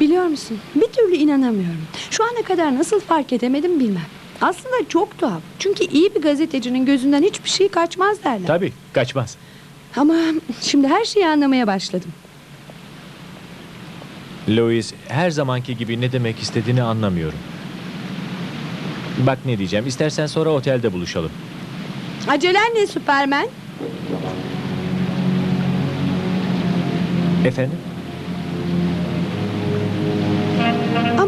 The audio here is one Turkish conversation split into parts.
Biliyor musun? Bir türlü inanamıyorum. Şu ana kadar nasıl fark edemedim bilmem. Aslında çok tuhaf. Çünkü iyi bir gazetecinin gözünden hiçbir şey kaçmaz derler. Tabii kaçmaz. Ama şimdi her şeyi anlamaya başladım. Louis her zamanki gibi ne demek istediğini anlamıyorum. Bak ne diyeceğim. İstersen sonra otelde buluşalım. Acelen ne Süpermen? Efendim?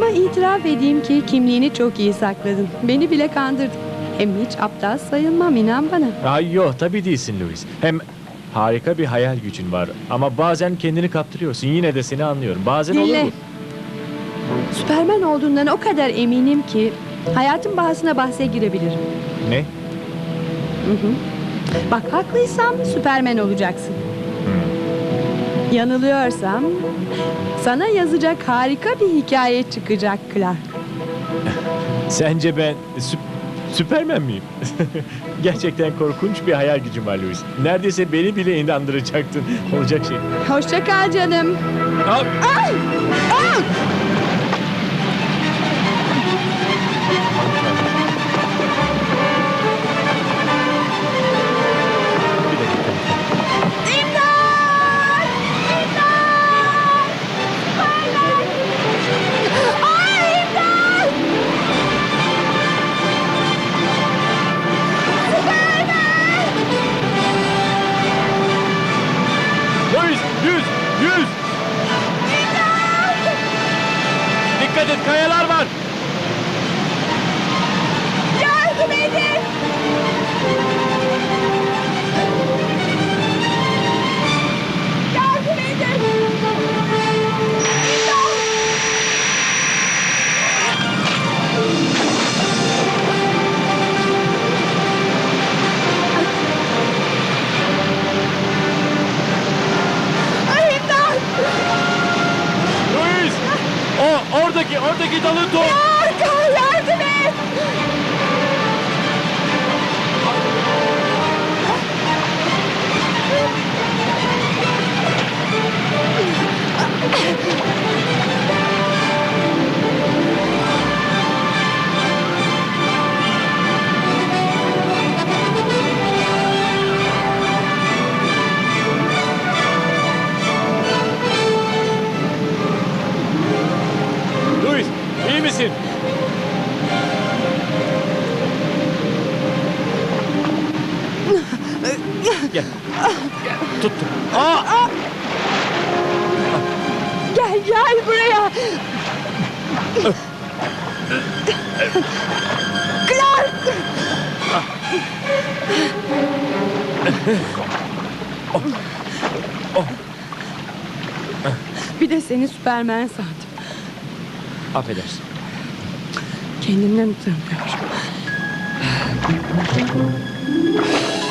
Ama itiraf edeyim ki kimliğini çok iyi sakladın. Beni bile kandırdın. Hem hiç aptal sayılmam inan bana. Ay yok tabii değilsin Louis. Hem harika bir hayal gücün var. Ama bazen kendini kaptırıyorsun. Yine de seni anlıyorum. Bazen olur Dinle. bu. Süpermen olduğundan o kadar eminim ki hayatın bahsine bahse girebilirim. Ne? Hı hı. Bak haklıysam Süpermen olacaksın. Yanılıyorsam sana yazacak harika bir hikaye çıkacak Clark. Sence ben sü- Süpermen miyim? Gerçekten korkunç bir hayal gücüm var Louis. Neredeyse beni bile inandıracaktın. Olacak şey. Hoşça kal canım. Al. Bir Louis, yüz, yüz. Dikkat et, kayalar var. Oradaki, dalı tut. Arka iyi misin? Gel. Gel. Tuttum. Aa! Gel gel buraya. Clark! Bir de seni Süpermen sandım. Affedersin. Kendimden utanıyorum.